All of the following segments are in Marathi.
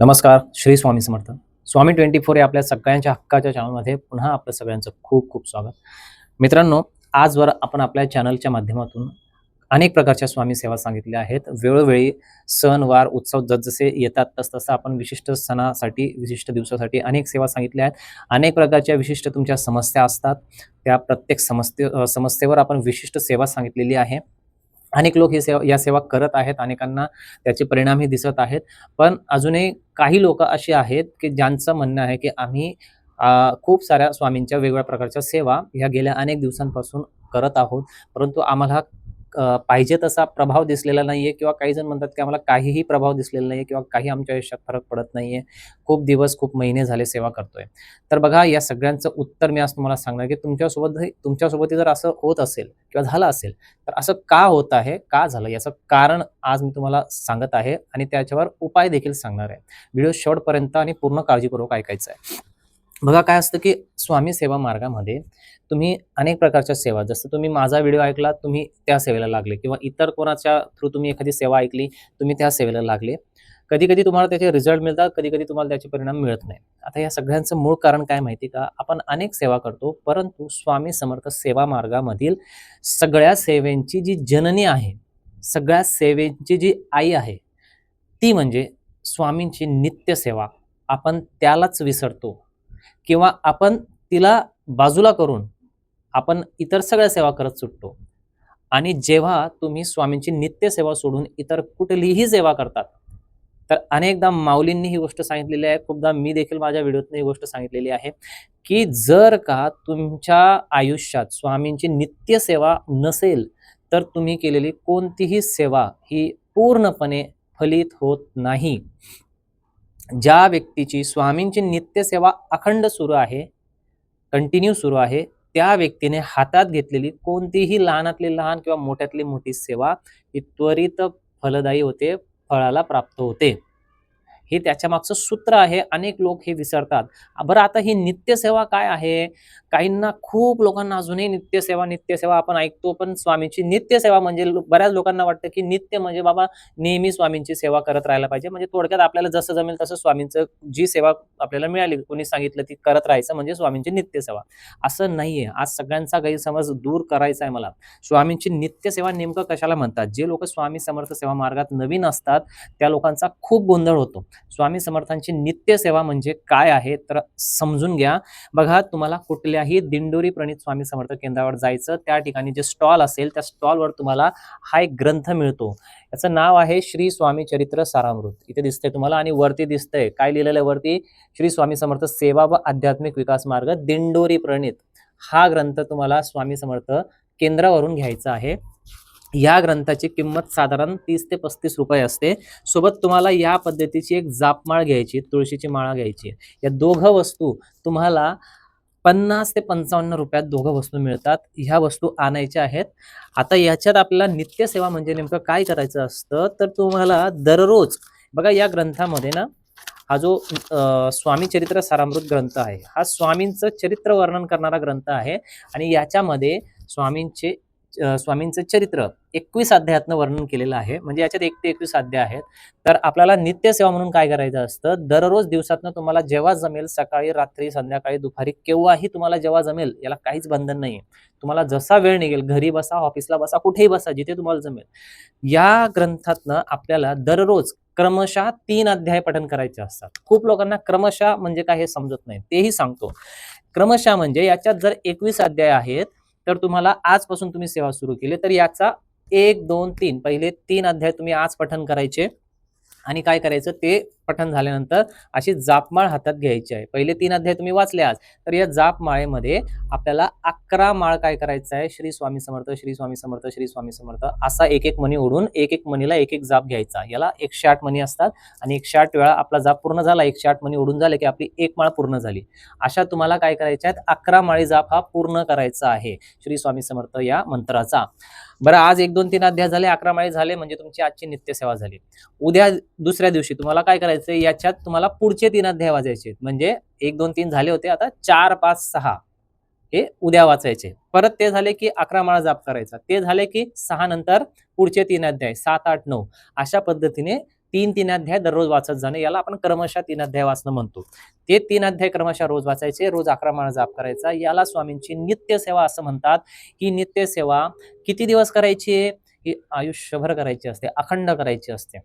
नमस्कार श्री स्वामी समर्थ. स्वामी ट्वेंटी फोर या आपल्या सगळ्यांच्या हक्काच्या चॅनलमध्ये पुन्हा आपलं सगळ्यांचं खूप खूप स्वागत. मित्रांनो आजवर आपण आपल्या चॅनलच्या माध्यमातून अनेक प्रकारच्या स्वामी सेवा सांगितल्या आहेत. वेळोवेळी सण वार उत्सव जसजसे येतात तसतसं आपण विशिष्ट सणासाठी विशिष्ट दिवसासाठी अनेक सेवा सांगितल्या आहेत. अनेक प्रकारच्या विशिष्ट तुमच्या समस्या असतात. त्या प्रत्येक समस्ये समस्येवर आपण विशिष्ट सेवा सांगितलेली आहे. अनेक लोक ही सेवा या सेवा करत आहेत. अनेकांना त्याचे परिणामही दिसत आहेत. पण अजूनही काही लोक अशी आहेत की ज्यांचं म्हणणं आहे की आम्ही खूप साऱ्या स्वामींच्या वेगवेगळ्या प्रकारच्या सेवा ह्या गेल्या अनेक दिवसांपासून करत आहोत. परंतु आम्हाला पाहिजे तसा प्रभाव दिसलेला नाही आहे किंवा काही जण म्हणतात की आम्हाला काहीही प्रभाव दिसलेला नाही आहे किंवा काही आमच्या आयुष्यात फरक पडत नाही आहे खूप दिवस खूप महिने झाले सेवा करतोय. तर बघा या सगळ्यांचं उत्तर मी आज तुम्हाला सांगणार की तुमच्यासोबत तुमच्यासोबत जर असं होत असेल किंवा झालं असेल तर असं का होत आहे का झालं याचं कारण आज मी तुम्हाला सांगत आहे आणि त्याच्यावर उपाय देखील सांगणार आहे. व्हिडिओ शेवटपर्यंत आणि पूर्ण काळजीपूर्वक ऐकायचं आहे. बघा काय असतं की स्वामी सेवा मार्गामध्ये तुम्ही अनेक प्रकारच्या सेवा जसं तुम्ही माझा व्हिडिओ ऐकला तुम्ही त्या सेवेला लागले किंवा इतर कोणाच्या थ्रू तुम्ही एखादी सेवा ऐकली तुम्ही त्या सेवेला लागले. कधी कधी तुम्हाला त्याचे रिझल्ट मिळतात कधी कधी तुम्हाला त्याचे परिणाम मिळत नाही. आता या सगळ्यांचं मूळ कारण काय माहिती का? आपण अनेक सेवा करतो परंतु स्वामी समर्थ सेवा मार्गामधील सगळ्या सेवेंची जी जननी आहे सगळ्या सेवेची जी आई आहे ती म्हणजे स्वामींची नित्य सेवा. आपण त्यालाच विसरतो. किंवा आपण तिला बाजूला करून आपण इतर सगळ्या सेवा करत सुटतो. आणि जेव्हा तुम्ही स्वामींची नित्य सेवा सोडून इतर कुठलीही सेवा करतात तर अनेकदा माऊलींनी ही गोष्ट सांगितलेली आहे. खूपदा मी देखील माझ्या व्हिडिओतून ही गोष्ट सांगितलेली आहे की जर का तुमच्या आयुष्यात स्वामींची नित्य सेवा नसेल तर तुम्ही केलेली कोणतीही सेवा ही पूर्णपणे फलित होत नाही. ज्या व्यक्तीची स्वामींची नित्य सेवा अखंड सुरू आहे कंटिन्यू सुरू आहे त्या व्यक्तीने हातात घेतलेली कोणतीही लहानातली लहान किंवा मोठ्यातली मोठी सेवा ही त्वरित फलदायी होते फळाला प्राप्त होते. हे त्याच्या मागचं सूत्र आहे. अनेक लोक हे विसरतात. बरं आता ही नित्यसेवा काय आहे? काहींना खूप लोकांना अजूनही नित्यसेवा नित्यसेवा आपण ऐकतो पण स्वामींची नित्यसेवा म्हणजे बऱ्याच लोकांना वाटतं की नित्य म्हणजे बाबा नेहमी स्वामींची सेवा करत राहायला पाहिजे. म्हणजे थोडक्यात आपल्याला जसं जमेल तसं स्वामींचं जी सेवा आपल्याला मिळाली कोणी सांगितलं ती करत राहायचं म्हणजे स्वामींची नित्यसेवा. असं नाहीये. आज सगळ्यांचा गैरसमज दूर करायचा आहे मला. स्वामींची नित्यसेवा नेमकं कशाला म्हणतात? जे लोक स्वामी समर्थ सेवा मार्गात नवीन असतात त्या लोकांचा खूप गोंधळ होतो. स्वामी समर्थांची नित्य सेवा म्हणजे काय आहे? तर समजून घ्या. बघा तुम्हाला कुठल्याही दिंडोरी प्रणित स्वामी समर्थ केंद्रावर जायचं त्या ठिकाणी जे स्टॉल असेल त्या स्टॉलवर तुम्हाला हा एक ग्रंथ मिळतो. याचं नाव आहे श्री स्वामी चरित्र सारामृत. इथे दिसतंय तुम्हाला आणि वरती दिसतंय. काय लिहिलेलं आहे वरती? श्री स्वामी समर्थ सेवा व आध्यात्मिक विकास मार्ग दिंडोरी प्रणित. हा ग्रंथ तुम्हाला स्वामी समर्थ केंद्रावरून घ्यायचा आहे. या ग्रंथाची किंमत साधारण तीस ते पस्तीस रुपये असते. सोबत तुम्हाला या पद्धतीची एक जापमाळ घ्यायची तुळशीची माळा घ्यायची. या दोघं वस्तू तुम्हाला पन्नास ते पंचावन्न रुपयात दोघं वस्तू मिळतात. ह्या वस्तू आणायच्या आहेत. आता याच्यात आपल्याला नित्यसेवा म्हणजे नेमकं काय करायचं असतं तर तुम्हाला दररोज बघा या ग्रंथामध्ये ना हा जो स्वामी चरित्र सारामृत ग्रंथ आहे हा स्वामींचं चरित्र वर्णन करणारा ग्रंथ आहे. आणि याच्यामध्ये स्वामींचे स्वामींचं चरित्र एकवीस अध्यायातनं वर्णन केलेलं आहे. म्हणजे याच्यात एक ते एकवीस अध्याय आहेत. तर आपल्याला नित्यसेवा म्हणून काय करायचं असतं? दररोज दिवसातनं तुम्हाला जेव्हा जमेल सकाळी रात्री संध्याकाळी दुपारी केव्हाही तुम्हाला जेव्हा जमेल याला काहीच बंधन नाही तुम्हाला जसा वेळ निघेल घरी बसा ऑफिसला बसा कुठेही बसा जिथे तुम्हाला जमेल. या ग्रंथातनं आपल्याला दररोज क्रमशः तीन अध्याय पठन करायचे असतात. खूप लोकांना क्रमशः म्हणजे काय हे समजत नाही. तेही सांगतो. क्रमशः म्हणजे याच्यात जर एकवीस अध्याय आहेत तर तुम्हाला आजपासून तुम्ही सेवा सुरू केली. तर याचा एक दोन तीन पहिले तीन अध्याय तुम्ही आज पठन करायचे. आणि काय करायचं ते पठन झाल्यानंतर अशी जापमाळ हातात घ्यायची आहे. पहिले तीन अध्याय तुम्ही वाचले आज. तर या जापमाळेमध्ये आपल्याला अकरा माळ काय करायचं आहे? श्री स्वामी समर्थ श्री स्वामी समर्थ श्री स्वामी समर्थ असा एक एक मणी ओढून एक एक मणीला एक एक जाप घ्यायचा. याला एकशे आठ मणी असतात आणि एकशे आठ वेळा आपला जाप पूर्ण झाला एकशे आठ मणी ओढून झाले की आपली एक माळ पूर्ण झाली. अशा तुम्हाला काय करायच्या आहेत? अकरा माळी जाप हा पूर्ण करायचा आहे. श्री स्वामी समर्थ या मंत्राचा. बरं आज एक दोन तीन अध्याय झाले अकरा माळी झाले म्हणजे तुमची आजची नित्यसेवा झाली. उद्या दुसऱ्या दिवशी तुम्हाला काय करायचं याच्यात तुम्हाला पुढचे तीन अध्याय वाचायचे म्हणजे एक दोन तीन झाले होते आता चार पाच सहा हे उद्या वाचायचे परत ते झाले की अकरा माळा जाप करायचा. ते झाले की सहा नंतर पुढचे तीन अध्याय सात आठ नऊ अशा पद्धतीने तीन तीन अध्याय दररोज वाचत जाणं याला आपण क्रमशः तीन अध्याय वाचणं म्हणतो. ते तीन अध्याय क्रमशः रोज वाचायचे रोज अकरा माळ जाप करायचा. याला स्वामींची नित्य सेवा असं म्हणतात. ही नित्य सेवा किती दिवस करायची आहे? ही आयुष्यभर करायची असते अखंड करायची असते.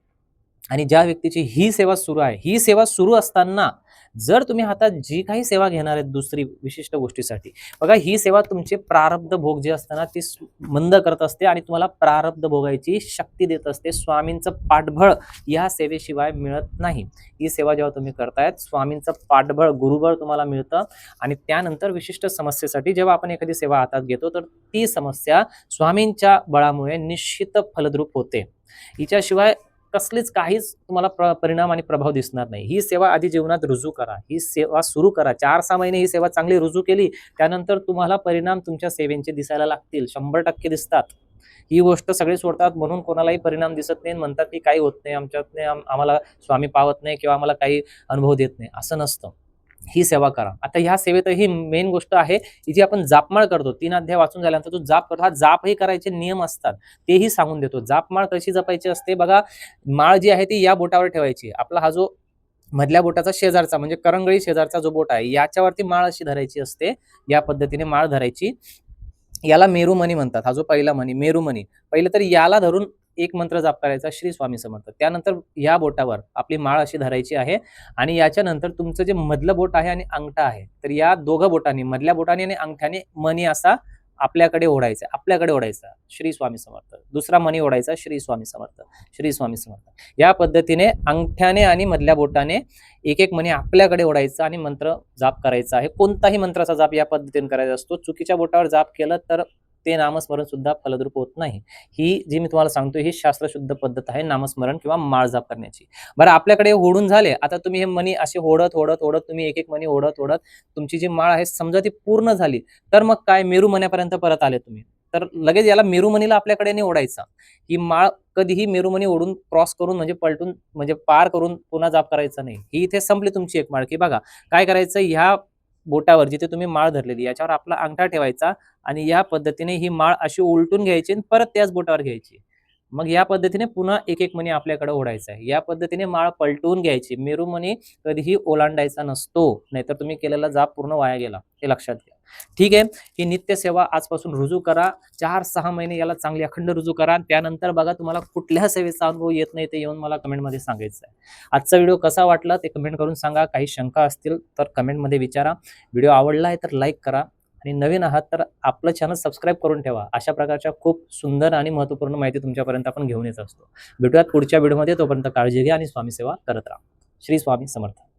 आणि ज्या व्यक्तीची ही सेवा सुरू आहे ही सेवा सुरू असताना जर तुम्ही हातात जी काही सेवा घेणार आहेत दुसरी विशिष्ट गोष्टीसाठी बघा ही सेवा तुमचे प्रारब्ध भोग जे असताना ती मंद करत असते आणि तुम्हाला प्रारब्ध भोगायची शक्ती देत असते. स्वामींचं पाठबळ या सेवेशिवाय मिळत नाही. ही सेवा जेव्हा तुम्ही करतायत स्वामींचं पाठबळ गुरुबळ तुम्हाला मिळतं आणि त्यानंतर विशिष्ट समस्येसाठी जेव्हा आपण एखादी सेवा हातात घेतो तर ती समस्या स्वामींच्या बळामुळे निश्चित फलद्रूप होते. हिच्याशिवाय कसलीच काहीच तुम्हाला प्र परिणाम आणि प्रभाव दिसणार नाही. ही सेवा आधी जीवनात रुजू करा. ही सेवा सुरू करा. चार सहा महिने ही सेवा चांगली रुजू केली त्यानंतर तुम्हाला परिणाम तुमच्या सेवेंचे दिसायला लागतील. शंभर टक्के दिसतात. ही गोष्ट सगळे सोडतात म्हणून कोणालाही परिणाम दिसत नाही म्हणतात की काही होत नाही आमच्यात आम- आम्हाला स्वामी पावत नाही किंवा आम्हाला काही अनुभव देत नाही. असं नसतं. ही सेवा करा. आता ह्या सेवेत ही मेन गोष्ट आहे जी आपण जापमाळ करतो तीन अध्याय वाचून झाल्यानंतर जो जाप करतो. हा जापही करायचे नियम असतात तेही सांगून देतो. जापमाळ कशी जपायची असते? बघा माळ जी आहे ती या बोटावर ठेवायची. आपला हा जो मधल्या बोटाचा शेजारचा म्हणजे करंगळी शेजारचा जो बोट आहे याच्यावरती माळ अशी धरायची असते. या पद्धतीने माळ धरायची. याला मेरुमणी म्हणतात. हा जो पहिला मणी मेरुमणी. पहिलं तर याला धरून एक मंत्र जाप करायचा श्री स्वामी समर्थ. त्यानंतर या बोटावर आपली माळ अशी धरायची आहे आणि याच्यानंतर तुमचं जे मधलं बोट आहे आणि अंगठा आहे तर या दोघं बोटांनी मधल्या बोटाने आणि अंगठ्याने मनी असा आपल्याकडे ओढायचा आपल्याकडे ओढायचा. श्री स्वामी समर्थ. दुसरा मणी ओढायचा श्री स्वामी समर्थ. श्री स्वामी समर्थ. या पद्धतीने अंगठ्याने आणि मधल्या बोटाने एक एक मणी आपल्याकडे ओढायचा आणि मंत्र जाप करायचा आहे. कोणताही मंत्राचा जाप या पद्धतीने करायचा असतो. चुकीच्या बोटावर जाप केलं तर ते नामस्मरण सुद्धा फलद्रूप होत नाही. ही जी मी तुम्हाला सांगतो ही शास्त्रशुद्ध पद्धत आहे नामस्मरण किंवा माळ जाप करण्याची. बरं आपल्याकडे ओढून झाले. आता तुम्ही हे मणी असे ओढत ओढत ओढत तुम्ही एक एक मणी ओढत ओढत तुमची जी माळ आहे समजा ती पूर्ण झाली तर मग काय? मेरू मण्यापर्यंत परत आले तुम्ही. तर लगेच याला मेरुमणीला आपल्याकडे नाही ओढायचा. ही माळ कधीही मेरुमणी ओढून क्रॉस करून म्हणजे पलटून म्हणजे पार करून पुन्हा जाप करायचा नाही. ही इथे संपली तुमची एक माळ. की बघा काय करायचं? ह्या बोटावर जिथे तुम्ही माळ धरलेली याच्यावर आपला अंगठा ठेवायचा आणि या पद्धतीने ही माळ अशी उलटून घ्यायची आणि परत त्याच बोटावर घ्यायची. मग या पद्धतीने पुन्हा एक एक मणी आपल्याकडे ओढायचा आहे. या पद्धतीने माळ पलटवून घ्यायची. मेरू मणी कधीही ओलांडायचा नसतो नाहीतर तुम्ही केलेला जाप पूर्ण वाया गेला हे लक्षात घ्या. ठीक आहे? ही नित्य सेवा आजपासून रुजू करा. चार सहा महिने याला चांगली अखंड रुजू करा. त्यानंतर बघा तुम्हाला कुठल्या सेवेचा अनुभव येत नाही ते येऊन मला कमेंटमध्ये सांगायचं आहे आजचा व्हिडिओ कसा वाटला ते कमेंट करून सांगा. काही शंका असतील तर कमेंटमध्ये विचारा. व्हिडिओ आवडला आहे तर लाईक करा. आणि नवीन आहात तर आपलं चॅनल सबस्क्राईब करून ठेवा. अशा प्रकारच्या खूप सुंदर आणि महत्त्वपूर्ण माहिती तुमच्यापर्यंत आपण घेऊन येत असतो. भेटूयात पुढच्या व्हिडिओमध्ये. तोपर्यंत काळजी घ्या आणि स्वामी सेवा करत राहा. श्री स्वामी समर्थ.